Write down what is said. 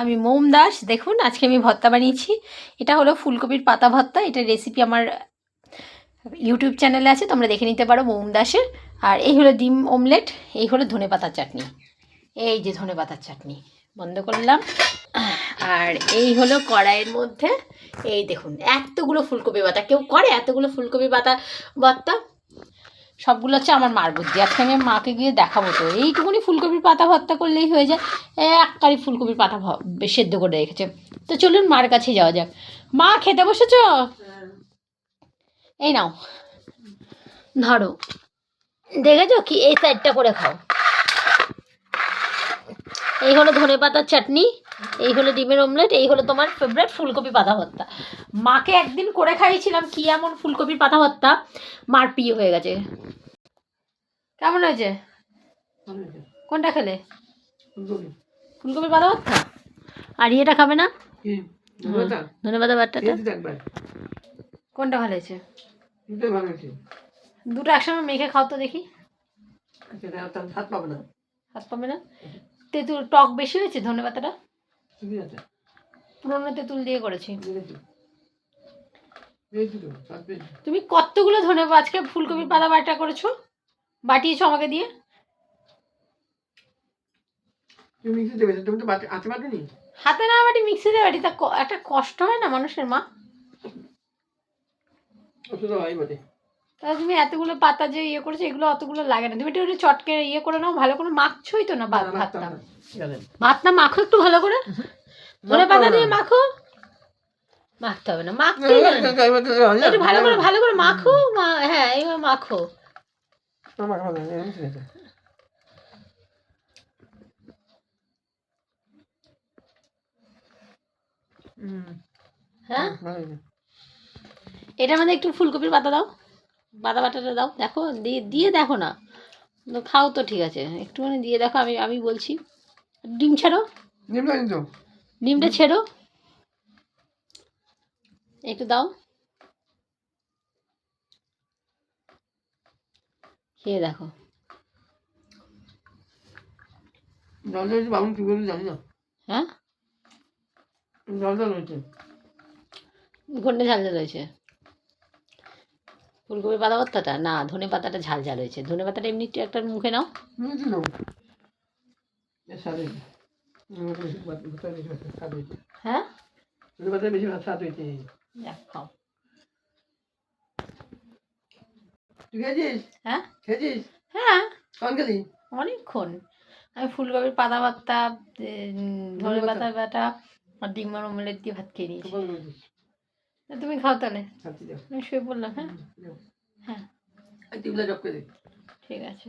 আমি মোম দাস। দেখুন, আজকে আমি ভর্তা বানিয়েছি। এটা হলো ফুলকপির পাতা ভর্তা। এটা রেসিপি আমার ইউটিউব চ্যানেলে আছে, তোমরা দেখে নিতে পারো মোম দাসের। আর এই হলো ডিম অমলেট এই হলো ধনে পাতার চাটনি। এই যে ধনে পাতার চাটনি, বন্ধ করলাম। আর এই হলো কড়াইয়ের মধ্যে, এই দেখুন, এতগুলো ফুলকপি পাতা। কেউ করে এতগুলো ফুলকপি পাতা, ভর্তা? সবগুলো হচ্ছে আমার মার বুদ্ধি। আজকে আমি মাকে গিয়ে দেখাবো তো। এইটুকুনি ফুলকপির পাতা ভর্তা করলেই হয়ে যায়। এক কারি ফুলকপির পাতা সেদ্ধ করে রেখেছে। তো চলুন মার কাছে যাওয়া যাক। মা, খেতে বসেছ? এই নাও। ধরো। দেখেছ কি? এই সাইডটা করে খাও। এই হলো ধনে পাতার চাটনি, এই হলো ডিমের অমলেট এই হলো তোমার ফেভারেট ফুলকপি পাতা ভর্তা। মাকে একদিন করে খাইয়েছিলাম কি এমন ফুলকপির পাতা ভর্তা? মার প্রিয় হয়ে গেছে। কেমন হয়েছে? কোনটা খেলে? ফুলকপির পাতা ভর্তা আর ইয়েটা খাবে না? ধনে পাতা। কোনটা ভালো হয়েছে? দুটো একসঙ্গে মেখে খাও তো দেখি। হাত পাবে না। তেঁতুল টক বেশি হয়েছে ধনে পাতাটা? পুরোনো তেঁতুল দিয়ে করেছি। তুমি কতগুলো ধনে আজকে ফুলকপির পাতা বাটা করেছ? বাটিয়েছো আমাকে দিয়ে? হাতে না বাটি মিক্সিতে বাটি। তা একটা কষ্ট হয় না মানুষের মা? তাহলে তুমি এতগুলো পাতা যে ইয়ে করেছ এগুলো অতগুলো লাগে না। তুমি একটু চটকে ইয়ে করে নাও ভালো করে মাখছোই তো না ভাত ভাতটা? ভাতটা মাখো একটু ভালো করে? ধনে পাতা দিয়ে মাখো? মাখতে হবে না মাখতে একটু ভালো করে ভালো করে মাখো হ্যাঁ এইভাবে মাখো। হ্যাঁ এটার মধ্যে একটু ফুলকপির পাতা দাও। পাতা বাটাটা দাও। দেখো দিয়ে দিয়ে দেখো না। খাও তো ঠিক আছে। একটুখানি দিয়ে দেখো আমি আমি বলছি। ডিম ছেড়ো। ডিমটা ছেড়ো। একটু দাও। খেয়ে দেখো। বাবুন কি বলে জানি না হ্যাঁ? জল জল ঘন্টে ঝাল ঝাল হয়েছে ফুলকপি পাতা ভর্তাটা না ধনে পাতাটা ঝাল ঝাল হয়েছে ধনে পাতাটা এমনি একটু একটা মুখে নাও। হ্যাঁ ধনে বেশি স্বাদ হয়েছে। খাও। তুই খেয়েছিস? হ্যাঁ। খেয়েছিস? হ্যাঁ। কখন খেলি? অনেকক্ষণ। আমি ফুলকপির পাতা ভর্তা ধরে পাতা বাটা আর ডিমার অমলেট দিয়ে ভাত খেয়ে নিয়েছি। তুমি খাও তাহলে। আমি শুয়ে পড়লাম হ্যাঁ? হ্যাঁ। ঠিক আছে।